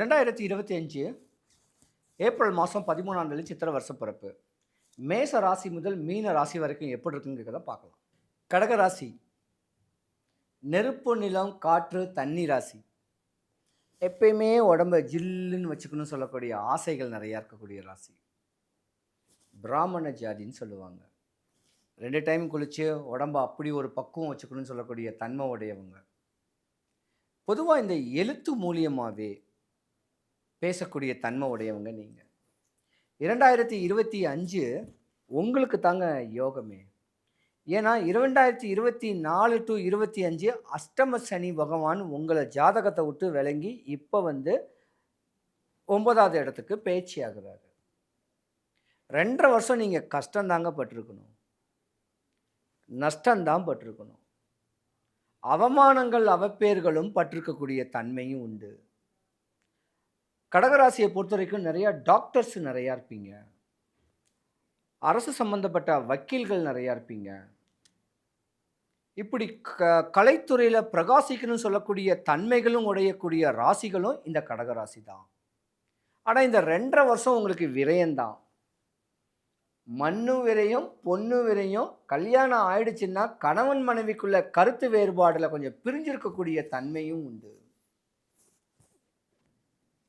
ரெண்டாயிரத்தி இருபத்தி அஞ்சு ஏப்ரல் மாதம் பதிமூணாம் தேதி சித்திர வருஷ பிறப்பு. மேச ராசி முதல் மீன ராசி வரைக்கும் எப்படி இருக்குங்கிறத பார்க்கலாம். கடக ராசி நெருப்பு நிலம் காற்று தண்ணி ராசி. எப்பயுமே உடம்ப ஜில்லுன்னு வச்சுக்கணும்னு சொல்லக்கூடிய ஆசைகள் நிறையா இருக்கக்கூடிய ராசி. பிராமண ஜாதின்னு சொல்லுவாங்க. ரெண்டு டைம் குளித்து உடம்ப அப்படி ஒரு பக்குவம் வச்சுக்கணும்னு சொல்லக்கூடிய தன்மை உடையவங்க. பொதுவாக இந்த எழுத்து மூலியமாகவே பேசக்கூடிய தன்மை உடையவங்க நீங்கள் இரண்டாயிரத்தி இருபத்தி அஞ்சு உங்களுக்கு தாங்க யோகமே. ஏன்னா இரண்டாயிரத்தி இருபத்தி நாலு டு இருபத்தி அஞ்சு அஷ்டம சனி பகவான் உங்களை ஜாதகத்தை விட்டு விளங்கி இப்போ வந்து ஒன்பதாவது இடத்துக்கு பேச்சு ஆகுறாரு ரெண்டரை வருஷம் நீங்கள் கஷ்டந்தாங்க பட்டிருக்கணும். நஷ்டம்தான் பட்டிருக்கணும். அவமானங்கள் அவப்பேர்களும் பட்டிருக்கக்கூடிய தன்மையும் உண்டு. கடகராசியை பொறுத்த வரைக்கும் நிறையா டாக்டர்ஸ் நிறையா இருப்பீங்க. அரசு சம்பந்தப்பட்ட வக்கீல்கள் நிறையா இருப்பீங்க. இப்படி க கலைத்துறையில் பிரகாசிக்கணும்னு சொல்லக்கூடிய தன்மைகளும் உடையக்கூடிய ராசிகளும் இந்த கடகராசி தான். ஆனால் இந்த ரெண்டரை வருஷம் உங்களுக்கு விரயம்தான் மண்ணு விரையும் பொண்ணு விரையும் கல்யாணம் ஆயிடுச்சுன்னா கணவன் மனைவிக்குள்ள கருத்து வேறுபாடில் கொஞ்சம் பிரிஞ்சிருக்கக்கூடிய தன்மையும் உண்டு.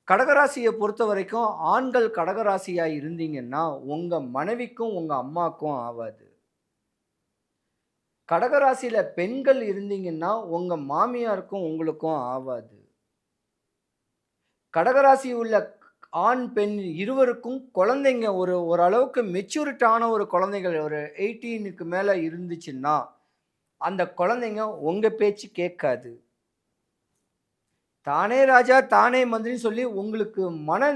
கடகராசியை பொறுத்த வரைக்கும் ஆண்கள் கடகராசியாக இருந்தீங்கன்னா உங்கள் மனைவிக்கும் உங்கள் அம்மாக்கும் ஆகாது கடகராசியில் பெண்கள் இருந்தீங்கன்னா உங்கள் மாமியாருக்கும் உங்களுக்கும் ஆகாது கடகராசி உள்ள ஆண் பெண் இருவருக்கும் குழந்தைங்க ஒரு ஓரளவுக்கு மெச்சூரிட்டான ஒரு குழந்தைகள் ஒரு எயிட்டீனுக்கு மேலே இருந்துச்சுன்னா அந்த குழந்தைங்க உங்கள் பேச்சு கேட்காது. தானே ராஜா தானே மந்திரின்னு சொல்லி உங்களுக்கு மன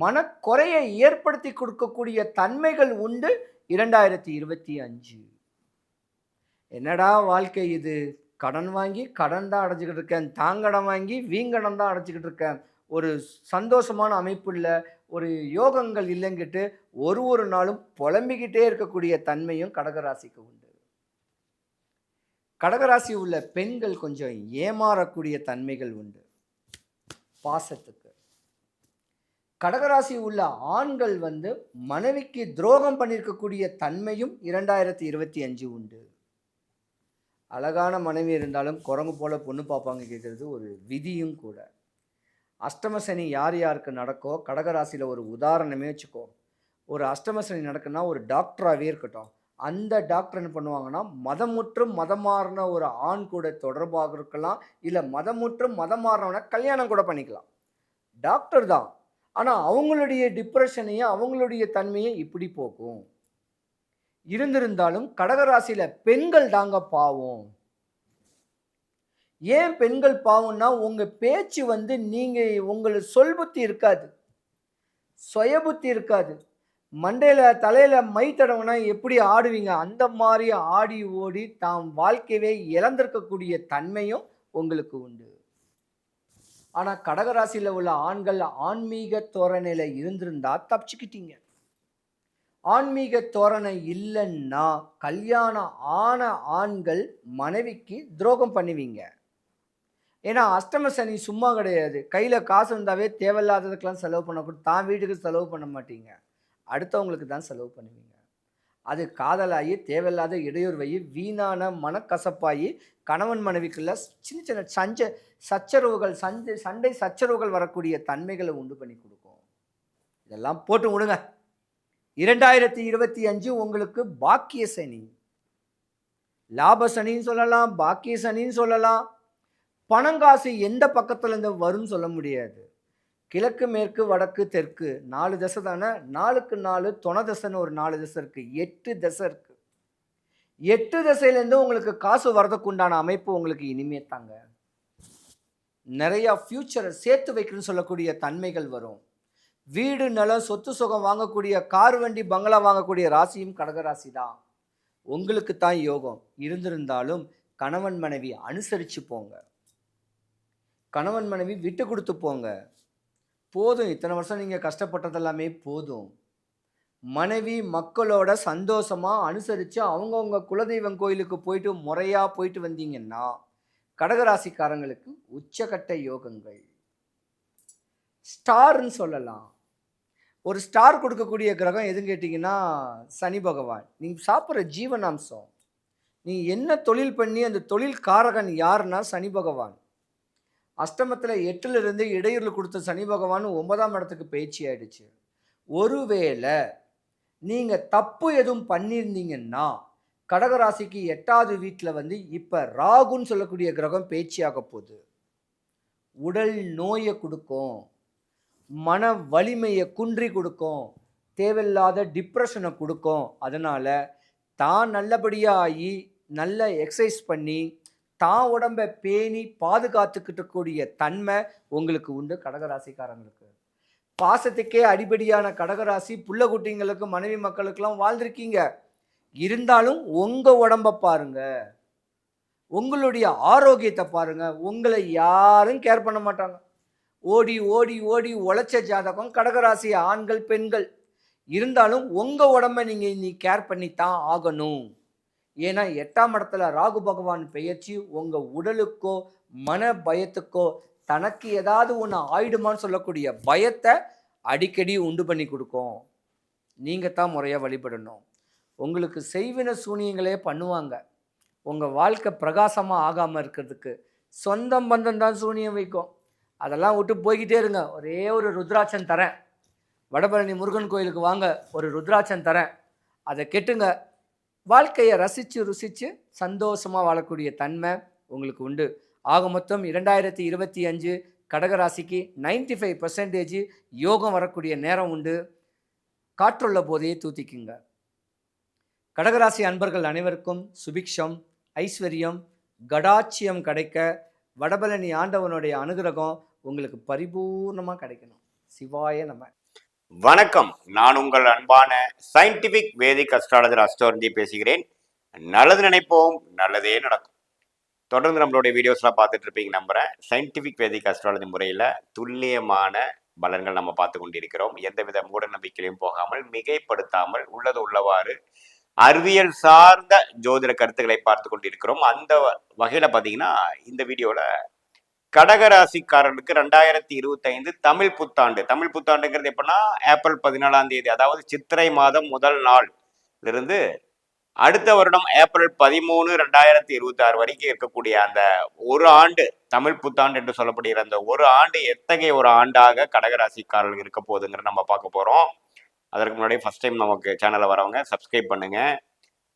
மனக்குறையை ஏற்படுத்தி கொடுக்கக்கூடிய தன்மைகள் உண்டு. இரண்டாயிரத்தி இருபத்தி அஞ்சு. என்னடா வாழ்க்கை இது? கடன் வாங்கி கடன் தான் அடைச்சிக்கிட்டு இருக்கேன். தாங்கடம் வாங்கி வீங்கடம் தான் அடைச்சிக்கிட்டு இருக்கேன். ஒரு சந்தோஷமான அமைப்பு இல்லை. ஒரு யோகங்கள் இல்லைங்கிட்டு ஒரு ஒரு நாளும் புலம்பிக்கிட்டே இருக்கக்கூடிய தன்மையும் கடகராசிக்கு உண்டு. கடகராசி உள்ள பெண்கள் கொஞ்சம் ஏமாறக்கூடிய தன்மைகள் உண்டு. பாசத்துக்கு. கடகராசி உள்ள ஆண்கள் வந்து மனைவிக்கு துரோகம் பண்ணியிருக்கக்கூடிய தன்மையும் இரண்டாயிரத்தி இருபத்தி அஞ்சு உண்டு. அழகான மனைவி இருந்தாலும் குரங்கு போல பொண்ணு பார்ப்பாங்க கேட்குறது ஒரு விதியும் கூட. அஷ்டமசனி யார் யாருக்கு நடக்கோ கடகராசியில் ஒரு உதாரணமே வச்சுக்கோ. ஒரு அஷ்டமசனி நடக்குன்னா ஒரு டாக்டராகவே இருக்கட்டும். அந்த டாக்டர் என்ன பண்ணுவாங்கன்னா மதமுற்றும் மதம் மாறின ஒரு ஆண் கூட தொடர்பாக இருக்கலாம் இல்லை மதமுற்றும் மதம் மாறினவனை கல்யாணம் கூட பண்ணிக்கலாம். டாக்டர் தான். ஆனால் அவங்களுடைய டிப்ரெஷனையும் அவங்களுடைய தன்மையை இப்படி போக்கும் இருந்திருந்தாலும் கடகராசியில் பெண்கள் தாங்க பாவம். ஏன் பெண்கள் பாவம்னா உங்கள் பேச்சு வந்து நீங்கள் உங்களுக்கு சொல் புத்தி இருக்காது. சுயபுத்தி இருக்காது. மண்டையில் தலையில் மை தடவுனா எப்படி ஆடுவீங்க? அந்த மாதிரி ஆடி ஓடி தாம் வாழ்க்கையவே இழந்திருக்கக்கூடிய தன்மையும் உங்களுக்கு உண்டு. ஆனால் கடகராசியில் உள்ள ஆண்கள் ஆன்மீக தோரணையில் இருந்திருந்தா தப்பிச்சுக்கிட்டீங்க. ஆன்மீக தோரணை இல்லைன்னா கல்யாணம் ஆன ஆண்கள் மனைவிக்கு துரோகம் பண்ணுவீங்க. ஏன்னா அஷ்டம சனி சும்மா கிடையாது. கையில் காசு இருந்தாவே தேவையில்லாததுக்கெல்லாம் செலவு பண்ணக்கூடாது. தான் வீட்டுக்கு செலவு பண்ண மாட்டீங்க. அடுத்தவங்களுக்கு தான் செலவு பண்ணுவீங்க. அது காதலாகி தேவையில்லாத இடையூறுவையி வீணான மனக்கசப்பாகி கணவன் மனைவிக்குள்ள சின்ன சின்ன சஞ்ச சச்சரவுகள் சஞ்சை சண்டை சச்சரவுகள் வரக்கூடிய தன்மைகளை உண்டு பண்ணி கொடுக்கும். இதெல்லாம் போட்டு விடுங்க. இரண்டாயிரத்தி இருபத்தி அஞ்சு உங்களுக்கு பாக்கிய சனி. லாப சனின்னு சொல்லலாம் பாக்கிய சனின்னு சொல்லலாம். பணங்காசு எந்த பக்கத்துலேருந்து வரும்னு சொல்ல முடியாது. கிழக்கு மேற்கு வடக்கு தெற்கு. நாலு தசை தானே? நாலுக்கு நாலு துணை தசைன்னு ஒரு நாலு தசை இருக்குது எட்டு தசை இருக்குது எட்டு திசையிலேருந்து உங்களுக்கு காசு வரதுக்குண்டான அமைப்பு உங்களுக்கு இனிமே தாங்க. நிறையா ஃப்யூச்சரை சேர்த்து வைக்கணும்னு சொல்லக்கூடிய தன்மைகள் வரும். வீடு நிலம் சொத்து சுகம் வாங்கக்கூடிய கார் வண்டி பங்களா வாங்கக்கூடிய ராசியும் கடகராசி தான் உங்களுக்கு தான் யோகம். இருந்திருந்தாலும் கணவன் மனைவி அனுசரித்து போங்க. கணவன் மனைவி விட்டு கொடுத்து போங்க. போதும். இத்தனை வருஷம் நீங்கள் கஷ்டப்பட்டதெல்லாமே போதும். மனைவி மக்களோட சந்தோஷமாக அனுசரித்து அவங்கவுங்க குலதெய்வம் கோயிலுக்கு போயிட்டு முறையாக போயிட்டு வந்தீங்கன்னா கடகராசிக்காரங்களுக்கு உச்சகட்ட யோகங்கள். ஸ்டார்ன்னு சொல்லலாம். ஒரு ஸ்டார் கொடுக்கக்கூடிய கிரகம் எதுன்னு கேட்டிங்கன்னா சனி பகவான். நீங்கள் சாப்பிட்ற ஜீவனாம்சம். நீ என்ன தொழில் பண்ணி அந்த தொழில் காரகன் யாருன்னா சனி பகவான். அஷ்டமத்தில் எட்டிலிருந்து இடையூறில் கொடுத்த சனி பகவான் ஒன்பதாம் இடத்துக்கு பயிற்சி ஆயிடுச்சு. ஒருவேளை நீங்கள் தப்பு எதுவும் பண்ணியிருந்தீங்கன்னா கடகராசிக்கு எட்டாவது வீட்டில் வந்து இப்போ ராகுன்னு சொல்லக்கூடிய கிரகம் பேச்சியாக போகுது. உடல் நோயை கொடுக்கும் மன வலிமையை குன்றி கொடுக்கும் தேவையில்லாத டிப்ரெஷனை கொடுக்கும். அதனால் தான் நல்லபடியாக ஆகி நல்ல எக்ஸசைஸ் பண்ணி தான் உடம்பை பேணி பாதுகாத்துக்கிட்டு கூடிய தன்மை உங்களுக்கு உண்டு கடகராசிக்காரங்களுக்கு. பாசத்துக்கே அடிப்படையான கடகராசி புள்ள குட்டிங்களுக்கு மனைவி மக்களுக்கெல்லாம் வாழ்ந்திருக்கீங்க. இருந்தாலும் உங்கள் உடம்பை பாருங்க. உங்களுடைய ஆரோக்கியத்தை பாருங்க. உங்களை யாரும் கேர் பண்ண மாட்டாங்க. ஓடி ஓடி ஓடி உழைச்ச ஜாதகம் கடகராசி ஆண்கள் பெண்கள். இருந்தாலும் உங்கள் உடம்பை நீங்கள் நீ கேர் பண்ணித்தான் ஆகணும். ஏன்னா எட்டாம் இடத்துல ராகு பகவான் பெயர்ச்சி உங்கள் உடலுக்கோ மன பயத்துக்கோ தனக்கு ஏதாவது ஒன்று ஆயிடுமான்னு சொல்லக்கூடிய பயத்தை அடிக்கடி உண்டு பண்ணி கொடுக்கும். நீங்கள் தான் முறையாக வழிபடணும். உங்களுக்கு செய்வின சூனியங்களே பண்ணுவாங்க. உங்கள் வாழ்க்கை பிரகாசமாக ஆகாமல் இருக்கிறதுக்கு சொந்தம் பந்தம் தான் சூனியம் வைக்கும். அதெல்லாம் விட்டு போய்கிட்டே இருங்க. ஒரே ஒரு ருத்ராட்சன் தரேன். வடபழனி முருகன் கோயிலுக்கு வாங்க. ஒரு ருத்ராட்சன் தரேன். அதை கெட்டுங்க. வாழ்க்கையை ரசித்து ருசித்து சந்தோஷமாக வாழக்கூடிய தன்மை உங்களுக்கு உண்டு. ஆக மொத்தம் இரண்டாயிரத்தி இருபத்தி அஞ்சு கடகராசிக்கு நைன்டி ஃபைவ் பர்சன்டேஜ் யோகம் வரக்கூடிய நேரம் உண்டு. காற்றுள்ள போதையே தூத்திக்குங்க. கடகராசி அன்பர்கள் அனைவருக்கும் சுபிக்ஷம் ஐஸ்வர்யம் கடாட்சியம் கிடைக்க வடபழனி ஆண்டவனுடைய அனுகிரகம் உங்களுக்கு பரிபூர்ணமாக கிடைக்கணும். சிவாய நம்ம வணக்கம். நான் உங்கள் அன்பான சயின்டிபிக் வேதிக் அஸ்ட்ராலஜர் அஸ்டோர்ந்தி பேசுகிறேன். நல்லது நினைப்போம் நல்லதே நடக்கும். தொடர்ந்து நம்மளுடைய வீடியோஸ்லாம் பார்த்துட்டு இருப்பீங்க நம்புறேன். சயின்டிபிக் வேதிக் அஸ்ட்ராலஜி முறையில் துல்லியமான பலன்கள் நம்ம பார்த்து கொண்டிருக்கிறோம். எந்தவித மூட நம்பிக்கையிலையும் போகாமல் மிகைப்படுத்தாமல் உள்ளது உள்ளவாறு அறிவியல் சார்ந்த ஜோதிட கருத்துக்களை பார்த்து கொண்டிருக்கிறோம். அந்த வகையில் பார்த்தீங்கன்னா இந்த வீடியோவில் கடகராசிக்காரனுக்கு ரெண்டாயிரத்தி இருபத்தி ஐந்து தமிழ் புத்தாண்டு. தமிழ் புத்தாண்டுங்கிறது எப்படின்னா ஏப்ரல் பதினாலாம் தேதி அதாவது சித்திரை மாதம் முதல் நாள் இருந்து அடுத்த வருடம் ஏப்ரல் பதிமூணு ரெண்டாயிரத்தி இருபத்தி ஆறு வரைக்கும் இருக்கக்கூடிய அந்த ஒரு ஆண்டு தமிழ் புத்தாண்டு என்று சொல்லப்படுகிற அந்த ஒரு ஆண்டு எத்தகைய ஒரு ஆண்டாக கடகராசிக்காரர்கள் இருக்க போகுதுங்கிற நம்ம பார்க்க போகிறோம் அதற்கு முன்னாடி ஃபர்ஸ்ட் டைம் நமக்கு சேனலை வரவங்க சப்ஸ்கிரைப் பண்ணுங்கள்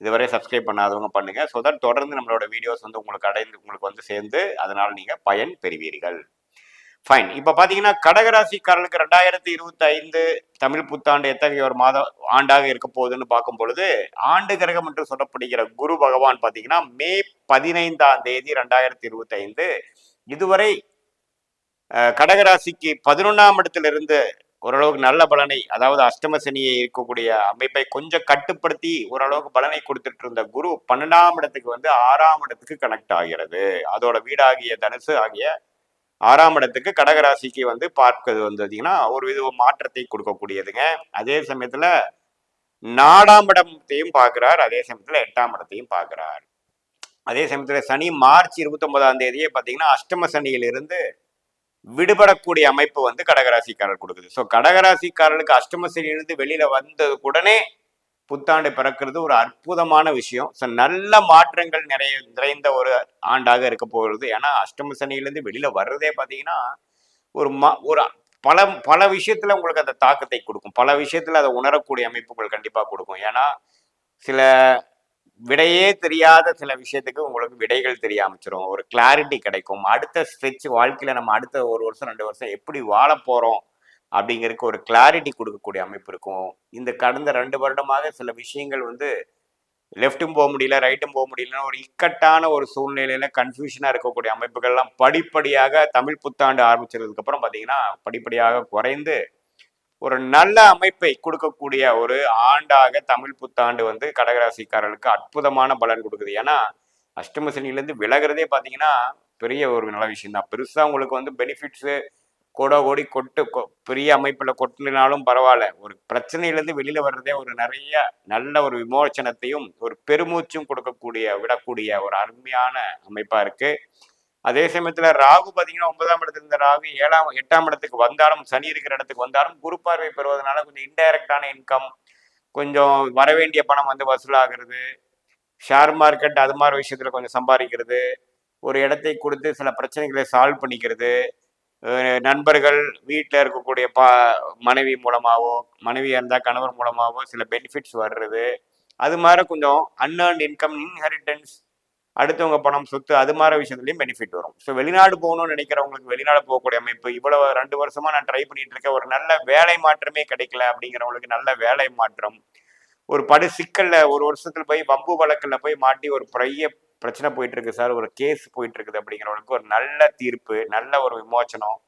இதுவரை சப்ஸ்கிரைப் பண்ணாதவங்க பண்ணுங்கள் ஸோ தட் தொடர்ந்து நம்மளோட வீடியோஸ் வந்து உங்களுக்கு அடைந்து உங்களுக்கு வந்து சேர்ந்து அதனால் நீங்கள் பயன் பெறுவீர்கள். ஃபைன் இப்போ பார்த்தீங்கன்னா கடகராசிக்காரர்களுக்கு ரெண்டாயிரத்தி இருபத்தி ஐந்து தமிழ் புத்தாண்டு எத்தகைய ஒரு மாதம் ஆண்டாக இருக்க போகுதுன்னு பார்க்கும் பொழுது ஆண்டு கிரகம் என்று சொல்லப்படுகிற குரு பகவான் பார்த்தீங்கன்னா மே பதினைந்தாம் தேதி ரெண்டாயிரத்தி இருபத்தி ஐந்து இதுவரை கடகராசிக்கு பதினொன்றாம் இடத்திலிருந்து ஓரளவுக்கு நல்ல பலனை அதாவது அஷ்டம சனியை இருக்கக்கூடிய அமைப்பை கொஞ்சம் கட்டுப்படுத்தி ஓரளவுக்கு பலனை கொடுத்துட்டு இருந்த குரு பன்னெண்டாம் இடத்துக்கு வந்து ஆறாம் இடத்துக்கு கனெக்ட் ஆகிறது. அதோட வீடாகிய தனுசு ஆகிய ஆறாம் இடத்துக்கு கடகராசிக்கு வந்து பார்க்கிறது வந்து பார்த்தீங்கன்னா ஒரு வித மாற்றத்தை கொடுக்கக்கூடியதுங்க. அதே சமயத்துல நாலாம் இடத்தையும் பார்க்கிறார் அதே சமயத்துல எட்டாம் இடத்தையும் பார்க்கிறார். அதே சமயத்துல சனி மார்ச் இருபத்தி ஒன்பதாம் தேதியே பார்த்தீங்கன்னா அஷ்டம சனியிலிருந்து விடுபடக்கூடிய அமைப்பு வந்து கடகராசிக்காரர் கொடுக்குது. ஸோ கடகராசிக்காரர்களுக்கு அஷ்டமசிலிருந்து வெளியில வந்தது உடனே புத்தாண்டு பிறக்கிறது ஒரு அற்புதமான விஷயம். ஸோ நல்ல மாற்றங்கள் நிறைய நிறைந்த ஒரு ஆண்டாக இருக்க போகிறது. ஏன்னா அஷ்டம சனியிலேருந்து வெளியில் வர்றதே பார்த்தீங்கன்னா ஒரு ம ஒரு பல பல விஷயத்தில் உங்களுக்கு அந்த தாக்கத்தை கொடுக்கும். பல விஷயத்தில் அதை உணரக்கூடிய அமைப்புகள் கண்டிப்பாக கொடுக்கும். ஏன்னா சில விடையே தெரியாத சில விஷயத்துக்கு உங்களுக்கு விடைகள் தெரிய அமைச்சிரும் ஒரு கிளாரிட்டி கிடைக்கும். அடுத்த ஸ்ட்ரெச் வாழ்க்கையில நம்ம அடுத்த ஒரு வருஷம் ரெண்டு வருஷம் எப்படி வாழ போறோம் அப்படிங்கிறதுக்கு ஒரு கிளாரிட்டி கொடுக்கக்கூடிய அமைப்பு இருக்கும். இந்த கடந்த ரெண்டு வருடமாக சில விஷயங்கள் வந்து லெஃப்ட்டும் போக முடியல ரைட்டும் போக முடியலன்னு ஒரு இக்கட்டான ஒரு சூழ்நிலையில கன்ஃபியூஷனாக இருக்கக்கூடிய அமைப்புகள்லாம் படிப்படியாக தமிழ் புத்தாண்டு ஆரம்பிச்சதுக்கப்புறம் பார்த்தீங்கன்னா படிப்படியாக குறைந்து ஒரு நல்ல அமைப்பை கொடுக்கக்கூடிய ஒரு ஆண்டாக தமிழ் புத்தாண்டு வந்து கடகராசிக்காரர்களுக்கு அற்புதமான பலன் கொடுக்குது. ஏன்னா அஷ்டம விலகிறதே பார்த்தீங்கன்னா பெரிய ஒரு நல்ல விஷயம் தான் பெருசாக உங்களுக்கு வந்து பெனிஃபிட்ஸு கோட கோடி கொட்டு கொ- பெரிய அமைப்பில் கொட்டினாலும் பரவாயில்ல. ஒரு பிரச்சனையிலேருந்து வெளியில் வர்றதே ஒரு நிறைய நல்ல ஒரு விமோச்சனத்தையும் ஒரு பெருமூச்சும் கொடுக்கக்கூடிய விடக்கூடிய ஒரு அருமையான அமைப்பாக இருக்குது அதே சமயத்துல ராகு பாத்தீங்கன்னா ஒன்பதாம் இடத்துல இருந்த ராகு ஏழாம் எட்டாம் இடத்துக்கு வந்தாலும் சனி இருக்கிற இடத்துக்கு வந்தாலும் குரு பார்வை பெறுவதனால கொஞ்சம் இன்டைரக்டான இன்கம் கொஞ்சம் வரவேண்டிய பணம் வந்து வசூலாகிறது. ஷேர் மார்க்கெட் அது மாதிரி விஷயத்துல கொஞ்சம் சம்பாதிக்கிறது. ஒரு இடத்தை கொடுத்து சில பிரச்சனைகளை சால்வ் பண்ணிக்கிறது. நண்பர்கள் வீட்டில் இருக்கக்கூடிய பா மனைவி மூலமாகவோ மனைவியாக இருந்தால் கணவர் மூலமாகவோ சில பெனிஃபிட்ஸ் வர்றது. அது மாதிரி கொஞ்சம் அன்ஏர்ன்ட் இன்கம் இன்ஹெரிட்டன்ஸ் அடுத்தவங்க பணம் சொத்து அது மாதிரி விஷயத்துலையும் பெனிஃபிட் வரும். ஸோ வெளிநாடு போகணும்னு நினைக்கிறவங்களுக்கு வெளிநாடு போகக்கூடிய அமைப்பு இவ்வளவு ரெண்டு வருஷமா நான் ட்ரை பண்ணிட்டு இருக்கேன். ஒரு நல்ல வேலை மாற்றமே கிடைக்கல அப்படிங்கிறவங்களுக்கு நல்ல வேலை மாற்றம். ஒரு படு சிக்கல்ல ஒரு வருஷத்துல போய் வம்பு வழக்கில் போய் மாட்டி ஒரு பெரிய பிரச்சனை போயிட்டு இருக்கு சார். ஒரு கேஸ் போயிட்டு இருக்குது அப்படிங்கிறவங்களுக்கு ஒரு நல்ல தீர்ப்பு நல்ல ஒரு விமோச்சனம்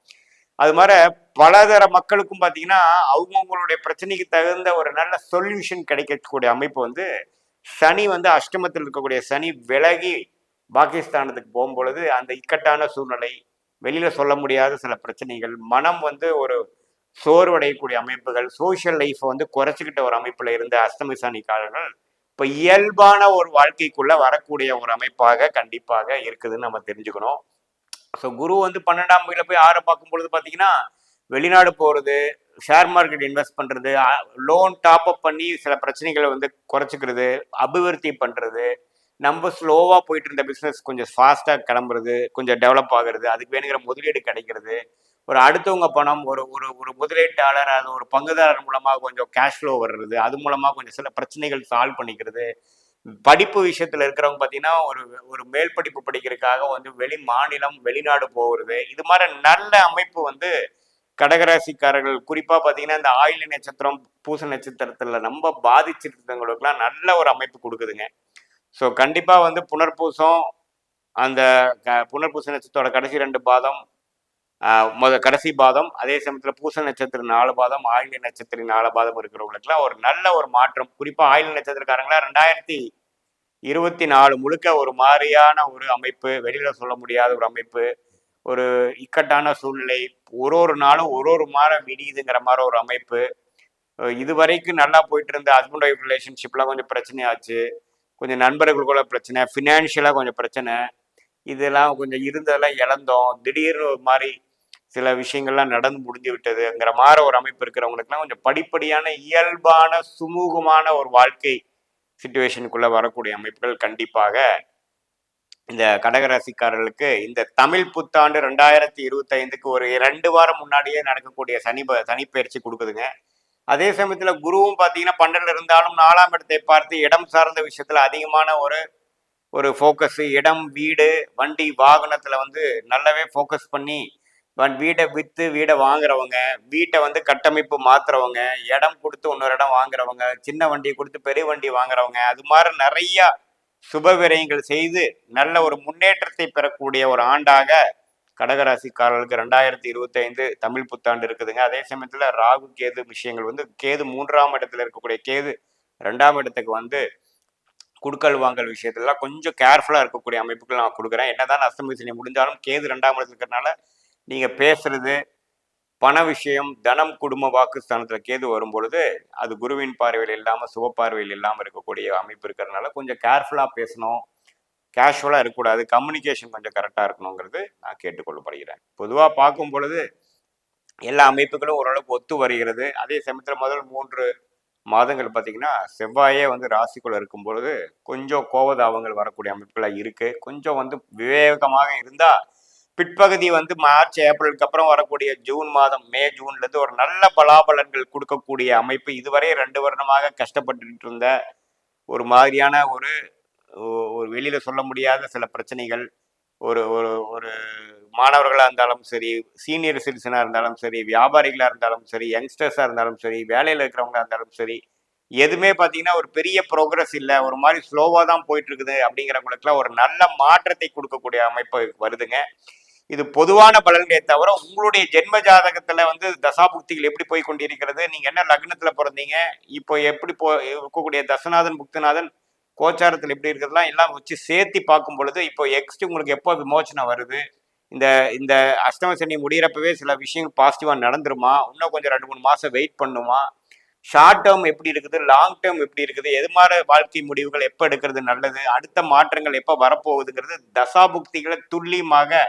அது மாதிரி பலதர மக்களுக்கும் பார்த்தீங்கன்னா அவங்கவுங்களுடைய பிரச்சனைக்கு தகுந்த ஒரு நல்ல சொல்யூஷன் கிடைக்கக்கூடிய அமைப்பு வந்து சனி வந்து அஷ்டமத்தில் இருக்கக்கூடிய சனி விலகி பாகிஸ்தானத்துக்கு போகும்பொழுது அந்த இக்கட்டான சூழ்நிலை வெளியில் சொல்ல முடியாத சில பிரச்சனைகள் மனம் வந்து ஒரு சோர்வடையக்கூடிய அமைப்புகள் சோஷியல் லைஃப்பை வந்து குறைச்சிக்கிட்ட ஒரு அமைப்பில் இருந்த அஷ்டமி சனிக்காரர்கள் இப்போ இயல்பான ஒரு வாழ்க்கைக்குள்ளே வரக்கூடிய ஒரு அமைப்பாக கண்டிப்பாக இருக்குதுன்னு நம்ம தெரிஞ்சுக்கணும். ஸோ குரு வந்து பன்னெண்டாம் வகையில் போய் ஆறை பார்க்கும் பொழுது பார்த்தீங்கன்னா வெளிநாடு போகிறது ஷேர் மார்க்கெட் இன்வெஸ்ட் பண்ணுறது லோன் டாப் அப் பண்ணி சில பிரச்சனைகளை வந்து குறைச்சிக்கிறது அபிவிருத்தி பண்ணுறது நம்ம ஸ்லோவாக போயிட்டு இருந்த பிஸ்னஸ் கொஞ்சம் ஃபாஸ்ட்டாக கிளம்புறது கொஞ்சம் டெவலப் ஆகிறது அதுக்கு வேணுங்கிற முதலீடு கிடைக்கிறது. ஒரு அடுத்தவங்க பணம் ஒரு ஒரு ஒரு முதலீட்டாளர் அது ஒரு பங்குதாரர் மூலமாக கொஞ்சம் கேஷ் ஃப்ளோ வர்றது அது மூலமாக கொஞ்சம் சில பிரச்சனைகள் சால்வ் பண்ணிக்கிறது. படிப்பு விஷயத்தில் இருக்கிறவங்க பார்த்தீங்கன்னா ஒரு ஒரு மேல் படிப்பு படிக்கிறதுக்காக வந்து வெளி மாநிலம் வெளிநாடு போகிறது இது மாதிரி நல்ல அமைப்பு வந்து கடகராசிக்காரர்கள் குறிப்பாக பார்த்தீங்கன்னா இந்த ஆயில் நட்சத்திரம் பூச நட்சத்திரத்தில் ரொம்ப பாதிச்சிருந்தவங்களுக்குலாம் நல்ல ஒரு அமைப்பு கொடுக்குதுங்க. ஸோ கண்டிப்பாக வந்து புனர்பூசம் அந்த க- புனர்பூச நட்சத்திரத்தோட கடைசி ரெண்டு பாதம் முத கடைசி பாதம் அதே சமயத்தில் பூச நட்சத்திரம் நாலு பாதம் ஆயில நட்சத்திரம் நாலு பாதம் இருக்கிறவங்களுக்குலாம் ஒரு நல்ல ஒரு மாற்றம். குறிப்பாக ஆயில நட்சத்திரக்காரங்களாம் ரெண்டாயிரத்தி இருபத்தி நாலு முழுக்க ஒரு மாதிரியான ஒரு அமைப்பு வெளியில் சொல்ல முடியாத ஒரு அமைப்பு. ஒரு இக்கட்டான சூழ்நிலை. ஒரு ஒரு நாளும் ஒரு ஒரு மாதம் விடியுதுங்கிற மாதிரி ஒரு அமைப்பு. இது வரைக்கும் நல்லா போயிட்டு இருந்த ஹஸ்பண்ட் ஒய்ஃப் ரிலேஷன்ஷிப்லாம் கொஞ்சம் பிரச்சனையாச்சு கொஞ்சம் நண்பர்களுக்குள்ள பிரச்சனை ஃபினான்ஷியலாக கொஞ்சம் பிரச்சனை. இதெல்லாம் கொஞ்சம் இருந்ததெல்லாம் இழந்தோம். திடீர்னு ஒரு மாதிரி சில விஷயங்கள்லாம் நடந்து முடிஞ்சு விட்டதுங்கிற மாதிரி ஒரு அமைப்பு இருக்கிறவங்களுக்குலாம் கொஞ்சம் படிப்படியான இயல்பான சுமூகமான ஒரு வாழ்க்கை சுச்சுவேஷனுக்குள்ளே வரக்கூடிய அமைப்புகள் கண்டிப்பாக இந்த கடகராசிக்காரர்களுக்கு இந்த தமிழ் புத்தாண்டு ரெண்டாயிரத்தி இருபத்தைந்துக்கு ஒரு ரெண்டு வாரம் முன்னாடியே நடக்கக்கூடிய சனி ப- சனிப்பெயர்ச்சி கொடுக்குதுங்க. அதே சமயத்தில் குருவும் பார்த்தீங்கன்னா பன்னெண்டு இருந்தாலும் நாலாம் இடத்தை பார்த்து இடம் சார்ந்த விஷயத்தில் அதிகமான ஒரு ஒரு ஃபோக்கஸ் இடம் வீடு வண்டி வாகனத்தில் வந்து நல்லாவே ஃபோக்கஸ் பண்ணி வன் வீடை விற்று வீடை வாங்குறவங்க வீட்டை வந்து கட்டமைப்பு மாத்துறவங்க இடம் கொடுத்து இன்னொரு இடம் வாங்குறவங்க சின்ன வண்டியை கொடுத்து பெரிய வண்டி வாங்குறவங்க அது மாதிரி நிறையா சுப விரயங்கள் செய்து நல்ல ஒரு முன்னேற்றத்தை பெறக்கூடிய ஒரு ஆண்டாக கடகராசிக்காரர்களுக்கு ரெண்டாயிரத்தி இருபத்தி ஐந்து தமிழ் புத்தாண்டு இருக்குதுங்க. அதே சமயத்தில் ராகு கேது விஷயங்கள் வந்து கேது மூன்றாம் இடத்துல இருக்கக்கூடிய கேது ரெண்டாம் இடத்துக்கு வந்து குடுக்கல் வாங்கல் விஷயத்துலலாம் கொஞ்சம் கேர்ஃபுல்லாக இருக்கக்கூடிய அமைப்புகள் நான் கொடுக்குறேன். என்னதான் அஸ்தமி முடிஞ்சாலும் கேது ரெண்டாம் இடத்துல இருக்கிறனால நீங்கள் பேசுறது பண விஷயம் தனம் குடும்ப வாக்குஸ்தானத்தில் கேது வரும் பொழுது அது குருவின் பார்வையில் இல்லாமல் சுப பார்வையில் இல்லாமல் இருக்கக்கூடிய அமைப்பு இருக்கிறதுனால கொஞ்சம் கேர்ஃபுல்லாக பேசணும். கேஷுவலாக இருக்கக்கூடாது. கம்யூனிகேஷன் கொஞ்சம் கரெக்டாக இருக்கணுங்கிறது நான் கேட்டுக்கொள்ளப்படுகிறேன். பொதுவாக பார்க்கும் பொழுது எல்லா அமைப்புகளும் ஓரளவுக்கு ஒத்து வருகிறது. அதே சமயத்தில் முதல் மூன்று மாதங்கள் பார்த்தீங்கன்னா செவ்வாயே வந்து ராசிக்குள்ளே இருக்கும் பொழுது கொஞ்சம் கோவதாபங்கள் வரக்கூடிய அமைப்புகளாக இருக்குது கொஞ்சம் வந்து விவேகமாக இருந்தால் பிற்பகுதி வந்து மார்ச் ஏப்ரலுக்கு அப்புறம் வரக்கூடிய ஜூன் மாதம் மே ஜூன்ல இருந்து ஒரு நல்ல பலாபலன்கள் கொடுக்கக்கூடிய அமைப்பு இதுவரை ரெண்டு வருடமாக கஷ்டப்பட்டுட்டு இருந்த ஒரு மாதிரியான ஒரு ஒரு வெளியில சொல்ல முடியாத சில பிரச்சனைகள். ஒரு ஒரு ஒரு மாணவர்களாக இருந்தாலும் சரி சீனியர் சிட்டிசனாக இருந்தாலும் சரி வியாபாரிகளாக இருந்தாலும் சரி யங்ஸ்டர்ஸாக இருந்தாலும் சரி வேலையில் இருக்கிறவங்களா இருந்தாலும் சரி எதுவுமே பார்த்தீங்கன்னா ஒரு பெரிய ப்ரோக்ரஸ் இல்லை. ஒரு மாதிரி ஸ்லோவாக தான் போயிட்டு இருக்குது அப்படிங்கிறவங்களுக்குலாம் ஒரு நல்ல மாற்றத்தை கொடுக்கக்கூடிய அமைப்பு வருதுங்க. இது பொதுவான பலன்களே தவிர உங்களுடைய ஜென்ம ஜாதகத்துல வந்து தசாபுக்திகள் எப்படி போய் கொண்டிருக்கிறது? நீங்க என்ன லக்னத்துல பிறந்தீங்க? இப்போ எப்படி போ இருக்கக்கூடிய தசநாதன் புக்தநாதன் கோச்சாரத்தில் எப்படி இருக்கிறதுலாம் எல்லாம் வச்சு சேர்த்து பார்க்கும் பொழுது இப்போ எக்ஸ்ட் உங்களுக்கு எப்போ விமோச்சனம் வருது? இந்த இந்த அஷ்டம சனி முடியிறப்பவே சில விஷயங்கள் பாசிட்டிவாக நடந்துருமா? இன்னும் கொஞ்சம் ரெண்டு மூணு மாதம் வெயிட் பண்ணுமா? ஷார்ட் டேர்ம் எப்படி இருக்குது? லாங் டேர்ம் எப்படி இருக்குது? எது மாதிரி வாழ்க்கை முடிவுகள் எப்போ எடுக்கிறது நல்லது? அடுத்த மாற்றங்கள் எப்போ வரப்போகுதுங்கிறது தசாபுக்திகளை துல்லியமாக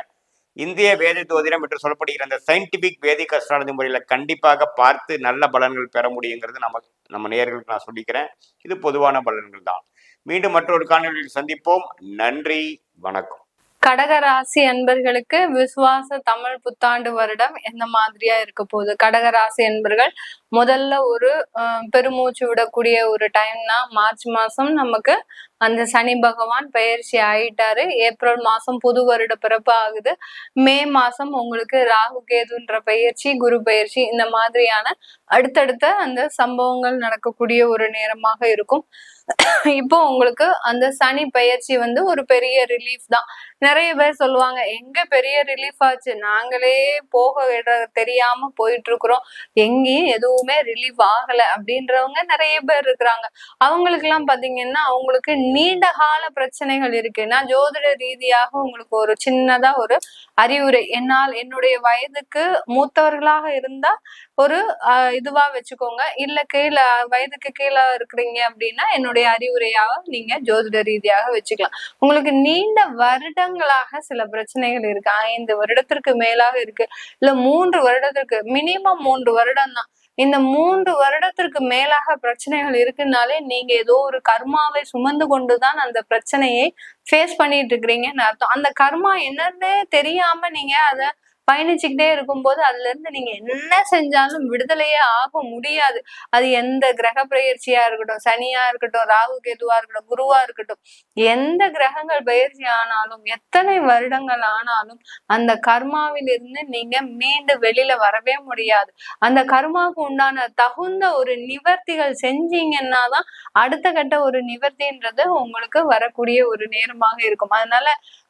இந்திய வேத ஜோதிடம் என்று சொல்லப்படுகிற அந்த சயின்டிபிக் வேதிக் அஸ்ட்ராலஜி முறையில் கண்டிப்பாக பார்த்து நல்ல பலன்கள் பெற முடியுங்கிறது நம்ம நம்ம நேயர்களுக்கு நான் சொல்லிக்கிறேன். இது பொதுவான பலன்கள் தான். மீண்டும் மற்றொரு காணொலியில் சந்திப்போம். நன்றி வணக்கம். கடகராசி அன்பர்களுக்கு விசுவாச தமிழ் புத்தாண்டு வருடம் எந்த மாதிரியா இருக்க போகுது? கடகராசி அன்பர்கள் முதல்ல ஒரு பெருமூச்சு விடக்கூடிய ஒரு டைம்னா மார்ச் மாசம் நமக்கு அந்த சனி பகவான் பயிற்சி ஆயிட்டாரு. ஏப்ரல் மாசம் புது வருட பிறப்பு ஆகுது. மே மாசம் உங்களுக்கு ராகு கேதுன்ற பயிற்சி குரு பயிற்சி இந்த மாதிரியான அடுத்தடுத்த அந்த சம்பவங்கள் நடக்கக்கூடிய ஒரு நேரமாக இருக்கும். இப்போ உங்களுக்கு அந்த சனி பயிற்சி வந்து ஒரு பெரிய ரிலீஃப் தான். நிறைய பேர் சொல்லுவாங்க எங்க பெரிய ரிலீஃப் ஆச்சு? நாங்களே போக இட- தெரியாம போயிட்டு இருக்கிறோம். எங்கேயும் எதுவும் ரிலீவ் ஆகல அப்படின்றவங்க நிறைய பேர் இருக்கிறாங்க. அவங்களுக்கு எல்லாம் பாத்தீங்கன்னா அவங்களுக்கு நீண்ட கால பிரச்சனைகள் இருக்கு. நான் ஜோதிட ரீதியாக உங்களுக்கு ஒரு சின்னதா ஒரு அறிவுரை. என்னால் என்னுடைய வயதுக்கு மூத்தவர்களாக இருந்தா ஒரு இதுவா வச்சுக்கோங்க. இல்ல கீழே வயதுக்கு கீழே இருக்கிறீங்க அப்படின்னா என்னுடைய அறிவுரையாக நீங்க ஜோதிட ரீதியாக வச்சுக்கலாம். உங்களுக்கு நீண்ட வருடங்களாக சில பிரச்சனைகள் இருக்கு. ஐந்து வருடத்திற்கு மேலாக இருக்கு. இல்ல மூன்று வருடத்திற்கு மினிமம் மூன்று வருடம் தான். இந்த மூன்று வருடத்திற்கு மேலாக பிரச்சனைகள் இருக்குனாலே நீங்க ஏதோ ஒரு கர்மாவை சுமந்து கொண்டுதான் அந்த பிரச்சனையை ஃபேஸ் பண்ணிட்டு இருக்கிறீங்கன்னு அர்த்தம். அந்த கர்மா என்னன்னே தெரியாம நீங்க அதை பயணிச்சுக்கிட்டே இருக்கும்போது அதுல இருந்து நீங்க என்ன செஞ்சாலும் விடுதலையே ஆக முடியாது. அது எந்த கிரக பயிற்சியா இருக்கட்டும் சனியா இருக்கட்டும் ராகு கேதுவா இருக்கட்டும் குருவா இருக்கட்டும் எந்த கிரகங்கள் பயிற்சி ஆனாலும் எத்தனை வருடங்கள் ஆனாலும் அந்த கர்மாவிலிருந்து நீங்க மீண்டு வெளியில வரவே முடியாது. அந்த கர்மாவுக்கு உண்டான தகுந்த ஒரு நிவர்த்திகள் செஞ்சீங்கன்னா தான் அடுத்த கட்ட ஒரு நிவர்த்தின்றது உங்களுக்கு வரக்கூடிய ஒரு நேரமாக இருக்கும். அதனால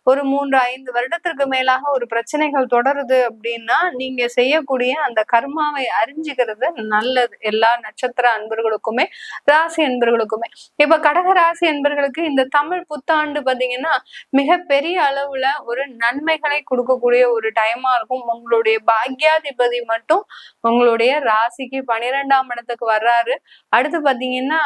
ஒரு மூன்று ஐந்து வருடத்திற்கு மேலாக ஒரு பிரச்சனைகள் தொடருது அப்படின்னா நீங்க செய்யக்கூடிய அந்த கர்மாவை அறிஞ்சுக்கிறது நல்லது. எல்லா நட்சத்திர அன்பர்களுக்குமே ராசி அன்பர்களுக்குமே. இப்ப கடக ராசி அன்பர்களுக்கு இந்த தமிழ் புத்தாண்டு பாத்தீங்கன்னா மிகப்பெரிய அளவுல ஒரு நன்மைகளை கொடுக்கக்கூடிய ஒரு டைமா இருக்கும். உங்களுடைய பாக்யாதிபதி மட்டும் உங்களுடைய ராசிக்கு பனிரெண்டாம் இடத்துக்கு வர்றாரு. அடுத்து பாத்தீங்கன்னா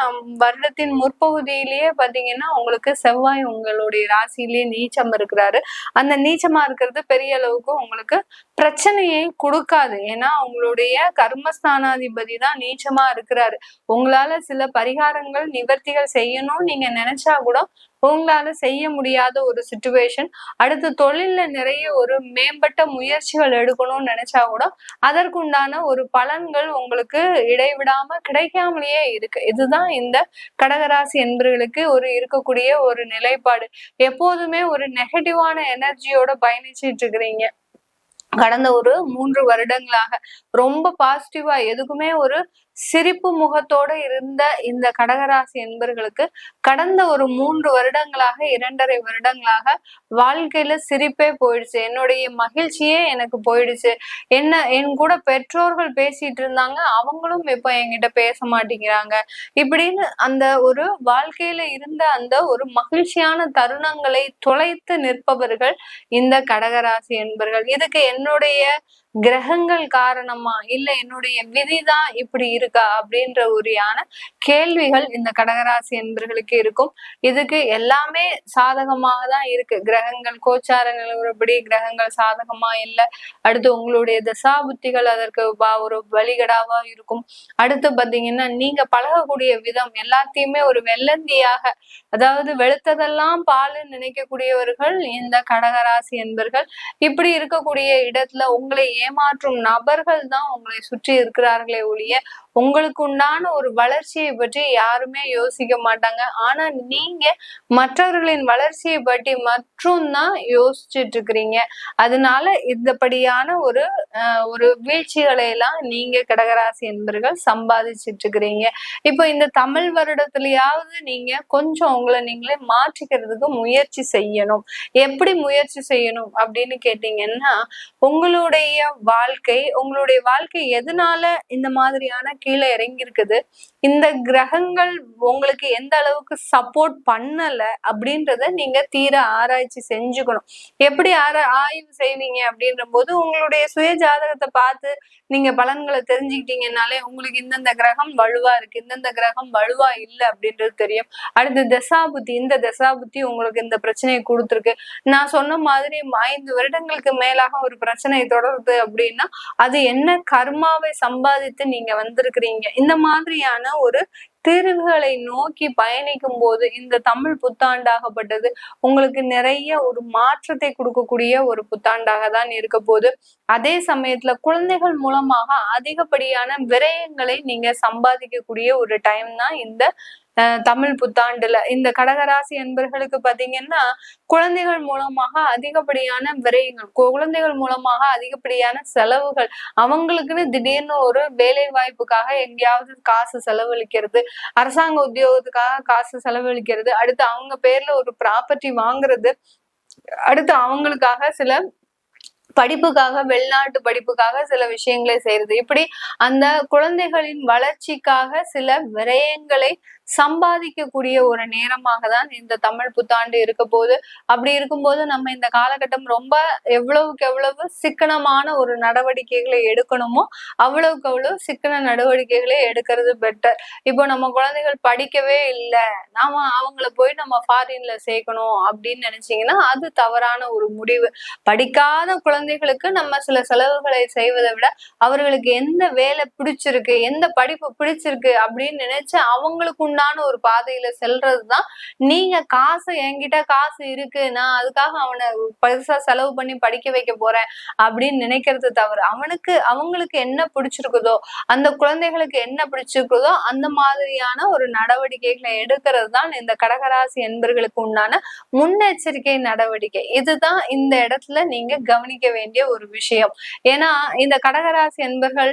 வருடத்தின் முற்பகுதியிலேயே பாத்தீங்கன்னா உங்களுக்கு செவ்வாய் உங்களுடைய ராசியிலேயே நீச்சம் இருக்கு. இருக்கிறாரு. அந்த நீச்சமா இருக்கிறது பெரிய அளவுக்கு உங்களுக்கு பிரச்சனையை கொடுக்காது. ஏன்னா உங்களுடைய கர்மஸ்தானாதிபதி தான் நீச்சமா இருக்கிறாரு. உங்களால சில பரிகாரங்கள் நிவர்த்திகள் செய்யணும்னு நீங்க நினைச்சா கூட உங்களால செய்ய முடியாத ஒரு சுச்சுவேஷன் அடுத்து தொழில்ல நிறைய ஒரு மேம்பட்ட முயற்சிகள் எடுக்கணும்னு நினைச்சா கூட அதற்குண்டான ஒரு பலன்கள் உங்களுக்கு இடைவிடாம கிடைக்காமலேயே இருக்கு. இதுதான் இந்த கடகராசி என்பவர்களுக்கு ஒரு இருக்கக்கூடிய ஒரு நிலைப்பாடு. எப்போதுமே ஒரு நெகட்டிவான எனர்ஜியோட பயணிச்சிட்டு இருக்கிறீங்க. கடந்த ஒரு மூன்று வருடங்களாக ரொம்ப பாசிட்டிவா எதுக்குமே ஒரு சிரிப்பு முகத்தோட இருந்த இந்த கடகராசி என்பர்களுக்கு கடந்த ஒரு மூன்று வருடங்களாக இரண்டரை வருடங்களாக வாழ்க்கையில சிரிப்பே போயிடுச்சு. என்னுடைய மகிழ்ச்சியே எனக்கு போயிடுச்சு. என்ன என் கூட பெற்றோர்கள் பேசிட்டு இருந்தாங்க அவங்களும் இப்போ என்கிட்ட பேச மாட்டேங்கிறாங்க. இப்படின்னு அந்த ஒரு வாழ்க்கையில இருந்த அந்த ஒரு மகிழ்ச்சியான தருணங்களை தொலைத்து நிற்பவர்கள் இந்த கடகராசி என்பர்கள். இதுக்கு என்னுடைய கிரகங்கள் காரணமா இல்ல என்னுடைய விதிதான் இப்படி இருக்கா அப்படின்ற உரியான கேள்விகள் இந்த கடகராசி என்பர்களுக்கு இருக்கும். இதுக்கு எல்லாமே சாதகமாக தான் இருக்கு. கிரகங்கள் கோச்சார நிலவரப்படி கிரகங்கள் சாதகமா இல்ல. அடுத்து உங்களுடைய தசா புத்திகள் அதற்கு ஒரு வழிகடாவா இருக்கும். அடுத்து பாத்தீங்கன்னா நீங்க பழகக்கூடிய விதம் எல்லாத்தையுமே ஒரு வெள்ளந்தியாக அதாவது வெளுத்ததெல்லாம் பாலுன்னு நினைக்கக்கூடியவர்கள் இந்த கடகராசி என்பர்கள். இப்படி இருக்கக்கூடிய இடத்துல உங்களை ஏமாற்றும் நபர்கள் தான் உங்களை சுற்றி இருக்கிறார்களே ஒழிய உங்களுக்கு உண்டான ஒரு வளர்ச்சியை பற்றி யாருமே யோசிக்க மாட்டாங்க. ஆனா நீங்க மற்றவர்களின் வளர்ச்சியை பற்றி மட்டும் தான் யோசிச்சுட்டு இருக்கிறீங்க அதனால இந்தபடியான ஒரு அஹ், ஒரு வீழ்ச்சிகளை எல்லாம் நீங்க கடகராசி என்பர்கள் சம்பாதிச்சிட்டு இருக்கிறீங்க இப்போ இந்த தமிழ் வருடத்துலயாவது நீங்க கொஞ்சம் உங்களை நீங்களே மாற்றிக்கிறதுக்கு முயற்சி செய்யணும். எப்படி முயற்சி செய்யணும் அப்படின்னு கேட்டீங்கன்னா உங்களுடைய வாழ்க்கை உங்களுடைய வாழ்க்கை எதனால இந்த மாதிரியான கீழே இறங்கி இருக்குது இந்த கிரகங்கள் உங்களுக்கு எந்த அளவுக்கு சப்போர்ட் பண்ணல அப்படின்றத நீங்க தீர ஆராய்ச்சி செஞ்சுக்கணும். எப்படி ஆரா ஆய்வு செய்வீங்க அப்படின்ற போது உங்களுடைய சுய ஜாதகத்தை பார்த்து நீங்க பலன்களை தெரிஞ்சுக்கிட்டீங்கன்னாலே உங்களுக்கு இந்தந்த கிரகம் வலுவா இருக்கு இந்தந்த கிரகம் வலுவா இல்லை அப்படின்றது தெரியும். அடுத்து தசாபுத்தி இந்த தசாபுத்தி உங்களுக்கு இந்த பிரச்சனையை கொடுத்துருக்கு. நான் சொன்ன மாதிரி ஐந்து வருடங்களுக்கு மேலாக ஒரு பிரச்சனை தொடருது அப்படின்னா அது என்ன கர்மாவை சம்பாதித்து நீங்க இருக்கிறீங்க. இந்த மாதிரியான ஒரு தீர்வுகளை நோக்கி பயணிக்கும் போது இந்த தமிழ் புத்தாண்டாகப்பட்டது உங்களுக்கு நிறைய ஒரு மாற்றத்தை கொடுக்கக்கூடிய ஒரு புத்தாண்டாக தான் இருக்க போகுது. அதே சமயத்துல குழந்தைகள் மூலமாக அதிகப்படியான விரயங்களை நீங்க சம்பாதிக்கக்கூடிய ஒரு டைம் தான் இந்த தமிழ் புத்தாண்டுல. இந்த கடகராசி என்பர்களுக்கு பாத்தீங்கன்னா குழந்தைகள் மூலமாக அதிகப்படியான விரயங்கள் குழந்தைகள் மூலமாக அதிகப்படியான செலவுகள் அவங்களுக்குன்னு திடீர்னு ஒரு வேலை வாய்ப்புக்காக எங்கேயாவது காசு செலவழிக்கிறது அரசாங்க உத்தியோகத்துக்காக காசு செலவழிக்கிறது அடுத்து அவங்க பேர்ல ஒரு ப்ராப்பர்ட்டி வாங்குறது அடுத்து அவங்களுக்காக சில படிப்புக்காக வெளிநாட்டு படிப்புக்காக சில விஷயங்களை செய்யறது இப்படி அந்த குழந்தைகளின் வளர்ச்சிக்காக சில விரயங்களை சம்பாதிக்கக்கூடிய ஒரு நேரமாக தான் இந்த தமிழ் புத்தாண்டு இருக்க போகுது அப்படி இருக்கும்போது நம்ம இந்த காலகட்டம் ரொம்ப எவ்வளவுக்கு எவ்வளவு சிக்கனமான ஒரு நடவடிக்கைகளை எடுக்கணுமோ அவ்வளவுக்கு அவ்வளவு சிக்கன நடவடிக்கைகளை எடுக்கிறது பெட்டர் இப்போ நம்ம குழந்தைகள் படிக்கவே இல்லை. நாம அவங்கள போய் நம்ம ஃபாரின்ல சேர்க்கணும் அப்படின்னு நினைச்சீங்கன்னா அது தவறான ஒரு முடிவு. படிக்காத குழந்தைகளுக்கு நம்ம சில செலவுகளை செய்வதை விட அவர்களுக்கு எந்த வேலை பிடிச்சிருக்கு எந்த படிப்பு பிடிச்சிருக்கு அப்படின்னு நினைச்சு அவங்களுக்கு உண்டான ஒரு பாதையில செல்றதுதான். நீங்க காசு என்கிட்ட காசு இருக்கு. நான் அதுக்காக அவனை பெருசா செலவு பண்ணி படிக்க வைக்க போறேன் அப்படின்னு நினைக்கிறது தவறு. அவனுக்கு அவங்களுக்கு என்ன பிடிச்சிருக்குதோ அந்த குழந்தைகளுக்கு என்ன பிடிச்சிருக்குதோ அந்த மாதிரியான ஒரு நடவடிக்கைகளை எடுக்கிறது தான் இந்த கடகராசி என்பர்களுக்கு உண்டான முன்னெச்சரிக்கை நடவடிக்கை. இதுதான் இந்த இடத்துல நீங்க கவனிக்க வேண்டிய ஒரு விஷயம். ஏன்னா இந்த கடகராசி என்பர்கள்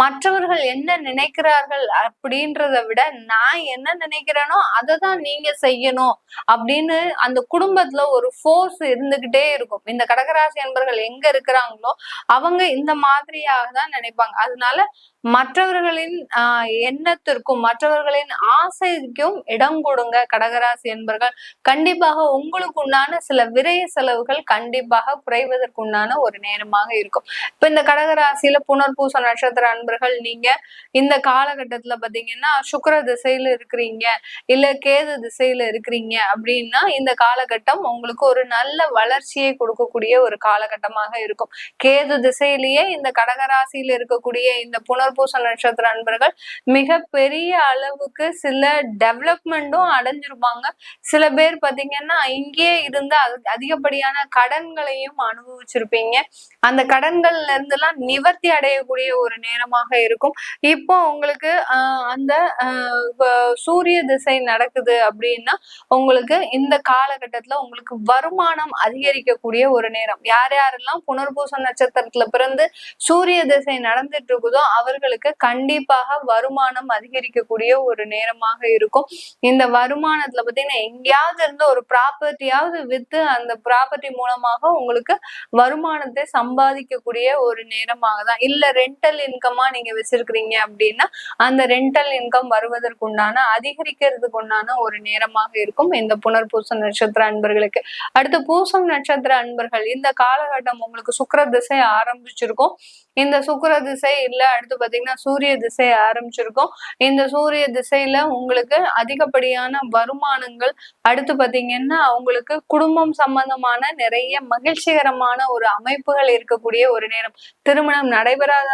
மற்றவர்கள் என்ன நினைக்கிறார்கள் அப்படின்றத விட நான் என்ன நினைக்கிறேனோ அதை தான் நீங்க செய்யணும் அப்படின்னு அந்த குடும்பத்துல ஒரு ஃபோர்ஸ் இருந்துகிட்டே இருக்கும். இந்த கடகராசி என்பர்கள் எங்க இருக்கிறாங்களோ அவங்க இந்த மாதிரியாக தான் நினைப்பாங்க. அதனால மற்றவர்களின் ஆஹ் எண்ணத்திற்கும் மற்றவர்களின் ஆசைக்கும் இடம் கொடுங்க கடகராசி என்பர்கள். கண்டிப்பாக உங்களுக்கு உண்டான சில விரைய செலவுகள் கண்டிப்பாக குறைவதற்குண்டான ஒரு நேரமாக இருக்கும். இப்ப இந்த கடகராசியில புனர்பூச நட்சத்திர அன்பர்கள் நீங்க இந்த காலகட்டத்துல பாத்தீங்கன்னா சுக்கர திசையில இருக்கிறீங்க இல்ல கேது திசையில இருக்கிறீங்க அப்படின்னா இந்த காலகட்டம் உங்களுக்கு ஒரு நல்ல வளர்ச்சியை கொடுக்கக்கூடிய ஒரு காலகட்டமாக இருக்கும். கேது திசையிலேயே இந்த கடகராசியில இருக்கக்கூடிய இந்த புனர்பூச நட்சத்திர அன்பர்கள் மிக பெரிய அளவுக்கு சில டெவலப்மெண்ட்டும் அடைஞ்சிருப்பாங்க. சில பேர் பாத்தீங்கன்னா இங்கேயே இருந்து அதிகப்படியான கடன்களையும் அனுபவிச்சிருப்பீங்க. அந்த கடன்கள்ல இருந்தெல்லாம் நிவர்த்தி அடையக்கூடிய ஒரு நேரமாக இருக்கும். இப்போ உங்களுக்கு ஆஹ் அந்த ஆஹ் சூரிய திசை நடக்குது அப்படின்னா உங்களுக்கு இந்த காலகட்டத்துல உங்களுக்கு வருமானம் அதிகரிக்கக்கூடிய ஒரு நேரம். யார் யாரெல்லாம் புனர்பூச நட்சத்திரத்துல பிறந்து சூரிய திசை நடந்துட்டு இருக்குதோ அவர்களுக்கு கண்டிப்பாக வருமானம் அதிகரிக்கக்கூடிய ஒரு நேரமாக இருக்கும். இந்த வருமானத்துல பாத்தீங்கன்னா எங்கேயாவது இருந்து ஒரு ப்ராப்பர்ட்டியாவது வித்து அந்த ப்ராப்பர்ட்டி மூலமாக உங்களுக்கு வருமானத்தை சம்பாதிக்கக்கூடிய ஒரு நேரமாக தான். இல்ல ரெண்டல் இன்கமா நீங்க வச்சிருக்கிறீங்க அப்படின்னா அந்த ரெண்டல் இன்கம் வருவதற்குண்டான அதிகரிக்கிறதுக்கு உண்டான ஒரு நேரமாக இருக்கும். இந்த புனர்பூச நட்சத்திர அன்பர்களுக்கு. அடுத்து பூசம் நட்சத்திர அன்பர்கள். இந்த காலகட்டம் உங்களுக்கு சுக்கிர திசை ஆரம்பிச்சிருக்கும். இந்த சுக்கிர திசை இல்ல அடுத்து பாத்தீங்கன்னா சூரிய திசை ஆரம்பிச்சிருக்கும். இந்த சூரிய திசையில உங்களுக்கு அதிகப்படியான வருமானங்கள் அடுத்து பாத்தீங்கன்னா உங்களுக்கு குடும்பம் சம்பந்தமான நிறைய மகிழ்ச்சிகரமான ஒரு அமைப்புகள் இருக்கக்கூடிய ஒரு நேரம். திருமணம் நடைபெறாத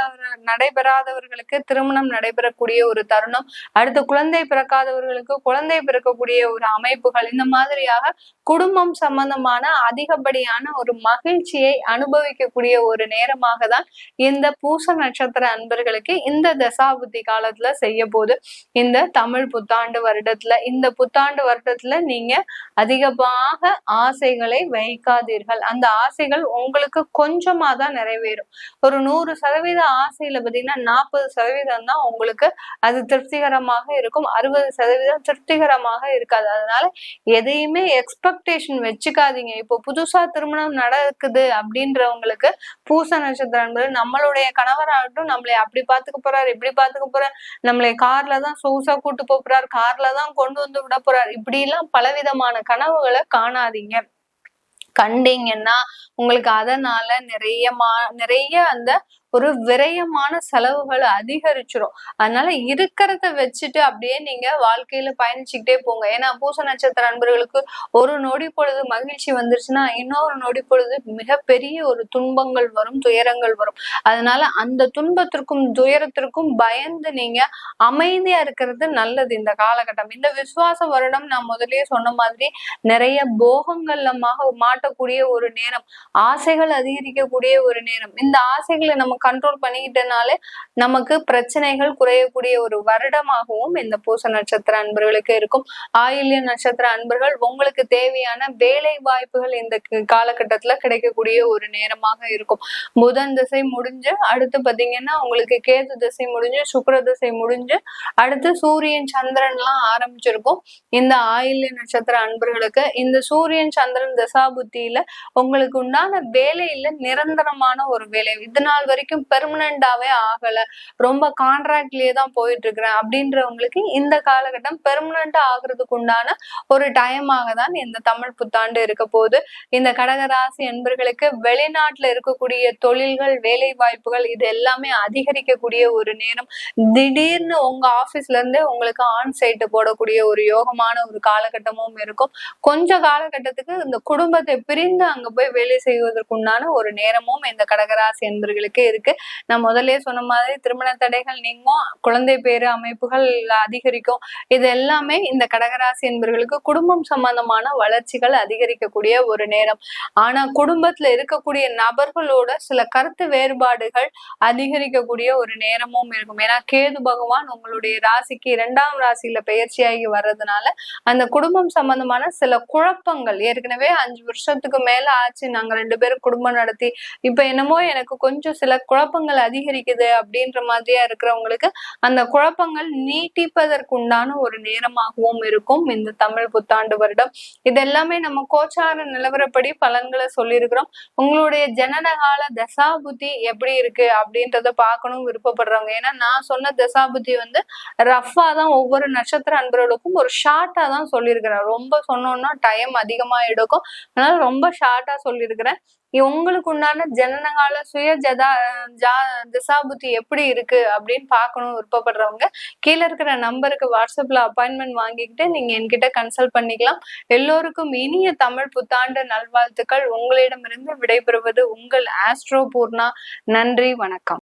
நடைபெறாதவர்களுக்கு திருமணம் நடைபெறக்கூடிய ஒரு தருணம். அடுத்து குழந்தை பிறக்காதவர்களுக்கு குழந்தை பிறக்கக்கூடிய ஒரு அமைப்புகள். இந்த மாதிரியாக குடும்பம் சம்பந்தமான அதிகப்படியான ஒரு மகிழ்ச்சியை அனுபவிக்கக்கூடிய ஒரு நேரமாக தான் இந்த பூச நட்சத்திர அன்பர்களுக்கு இந்த தசாபுத்தி காலத்துல செய்ய போது இந்த தமிழ் புத்தாண்டு வருடத்துல இந்த புத்தாண்டு வருடத்துல நீங்க அதிகமாக ஆசைகளை வைக்காதீர்கள். அந்த ஆசைகள் உங்களுக்கு கொஞ்சமா தான் நிறைவேறும். ஒரு நூறு சதவீத ஆசையில பாத்தீங்கன்னா நாற்பது சதவீதம் தான் உங்களுக்கு அது திருப்திகரமாக இருக்கும். அறுபது சதவீதம் திருப்திகரமாக இருக்காது. அதனால எதையுமே எக்ஸ்பெக்டேஷன் வச்சுக்காதீங்க. இப்போ புதுசா திருமணம் நடக்குது அப்படின்றவங்களுக்கு பூச நட்சத்திரம் என்பது நம்மளோட நம்மளுடைய கணவராகட்டும் நம்மளை அப்படி பாத்துக்க போறாரு இப்படி பாத்துக்க போறாரு நம்மளை கார்ல தான் சொகுசா கூட்டு போறாரு கார்ல தான் கொண்டு வந்து விட போறாரு. இப்படி எல்லாம் பலவிதமான கனவுகளை காணாதீங்க. கண்டீங்கன்னா உங்களுக்கு அதனால நிறைய மா நிறைய அந்த ஒரு விரயமான செலவுகள் அதிகரிச்சிரும். அதனால இருக்கிறத வச்சுட்டு அப்படியே நீங்க வாழ்க்கையில பயணிச்சுக்கிட்டே போங்க. ஏன்னா பூச நட்சத்திர அன்பர்களுக்கு ஒரு நொடி பொழுது மகிழ்ச்சி வந்துருச்சுன்னா இன்னொரு நொடி பொழுது மிகப்பெரிய ஒரு துன்பங்கள் வரும் துயரங்கள் வரும். அதனால அந்த துன்பத்திற்கும் துயரத்திற்கும் பயந்து நீங்க அமைதியா இருக்கிறது நல்லது இந்த காலகட்டம். இந்த விசுவாச வருடம் நான் முதலே சொன்ன மாதிரி நிறைய போகங்கள்ல மாட்டக்கூடிய ஒரு நேரம். ஆசைகள் அதிகரிக்கக்கூடிய ஒரு நேரம். இந்த ஆசைகளை நம்ம கண்ட்ரோல் பண்ணிக்கிட்டனாலே நமக்கு பிரச்சனைகள் குறையக்கூடிய ஒரு வருடமாகவும் இந்த பூச நட்சத்திர அன்பர்களுக்கு இருக்கும். ஆயில்ய நட்சத்திர அன்பர்கள் உங்களுக்கு தேவையான வேலை வாய்ப்புகள் இந்த காலகட்டத்துல கிடைக்கக்கூடிய ஒரு நேரமாக இருக்கும். புதன் திசை முடிஞ்சு அடுத்து பாத்தீங்கன்னா உங்களுக்கு கேது திசை முடிஞ்சு சுக்கர திசை முடிஞ்சு அடுத்து சூரியன் சந்திரன்லாம் ஆரம்பிச்சிருக்கும். இந்த ஆயில்ய நட்சத்திர அன்பர்களுக்கு இந்த சூரியன் சந்திரன் தசாபுத்தியில உங்களுக்கு உண்டான வேலையில நிரந்தரமான ஒரு வேலை. இது நாள் வரைக்கும் பெர்மனண்டாவே ஆகல. ரொம்ப கான்ட்ராக்ட்லயே தான் போயிட்டு இருக்கிறேன் அப்படின்றவங்களுக்கு இந்த காலகட்டம் பெர்மனண்டா ஆகுறதுக்கு உண்டான ஒரு டைமாக தான் இந்த தமிழ் புத்தாண்டு இருக்க போகுது. இந்த கடகராசி என்பர்களுக்கு வெளிநாட்டுல இருக்கக்கூடிய தொழில்கள் வேலை வாய்ப்புகள் இது எல்லாமே அதிகரிக்கக்கூடிய ஒரு நேரம். திடீர்னு உங்க ஆபீஸ்ல இருந்தே உங்களுக்கு ஆன் சைட் போடக்கூடிய ஒரு யோகமான ஒரு காலகட்டமும் இருக்கும். கொஞ்ச காலகட்டத்துக்கு இந்த குடும்பத்தை பிரிந்து அங்க போய் வேலை செய்வதற்குண்டான ஒரு நேரமும் இந்த கடகராசி என்பர்களுக்கு இருக்கு. இருக்கு. நான் முதல்லயே சொன்ன மாதிரி திருமண தடைகள் நீங்கும் குழந்தை பேரு அமைப்புகள் அதிகரிக்கும். இது எல்லாமே இந்த கடகராசி என்பவர்களுக்கு குடும்பம் சம்பந்தமான வளர்ச்சிகள் அதிகரிக்கக்கூடிய ஒரு நேரம். ஆனா குடும்பத்துல இருக்கக்கூடிய நபர்களோட சில கருத்து வேறுபாடுகள் அதிகரிக்கக்கூடிய ஒரு நேரமும் இருக்கும். ஏன்னா கேது பகவான் உங்களுடைய ராசிக்கு இரண்டாம் ராசியில பயிற்சியாகி வர்றதுனால அந்த குடும்பம் சம்பந்தமான சில குழப்பங்கள் ஏற்கனவே அஞ்சு வருஷத்துக்கு மேல ஆச்சு நாங்க ரெண்டு பேரும் குடும்பம் நடத்தி இப்ப என்னமோ எனக்கு கொஞ்சம் சில குழப்பங்கள் அதிகரிக்குது அப்படின்ற மாதிரியா இருக்கிறவங்களுக்கு அந்த குழப்பங்கள் நீட்டிப்பதற்குண்டான ஒரு நேரமாகவும் இருக்கும். இந்த தமிழ் புத்தாண்டு வருடம். இது எல்லாமே நம்ம கோச்சார நிலவரப்படி பலன்களை சொல்லியிருக்கிறோம். உங்களுடைய ஜனனகால தசாபுத்தி எப்படி இருக்கு அப்படின்றத பார்க்கணும் விருப்பப்படுறவங்க. ஏன்னா நான் சொன்ன தசாபுத்தி வந்து ரஃபா தான் ஒவ்வொரு நட்சத்திர அன்பர்களுக்கும் ஒரு ஷார்ட்டா தான் சொல்லியிருக்கிறேன். ரொம்ப சொன்னோம்னா டைம் அதிகமா எடுக்கும். அதனால ரொம்ப ஷார்ட்டா சொல்லியிருக்கிறேன். உங்களுக்கு உண்டான ஜனனகால சுய ஜதா ஜா திசாபுத்தி எப்படி இருக்கு அப்படின்னு பார்க்கணும் விருப்பப்படுறவங்க கீழே இருக்கிற நம்பருக்கு வாட்ஸ்அப்ல அப்பாயின்மெண்ட் வாங்கிக்கிட்டு நீங்க என்கிட்ட கன்சல்ட் பண்ணிக்கலாம். எல்லோருக்கும் இனிய தமிழ் புத்தாண்டு நல்வாழ்த்துக்கள். உங்களிடமிருந்து விடைபெறுவது உங்கள் ஆஸ்ட்ரோ பூர்ணா. நன்றி வணக்கம்.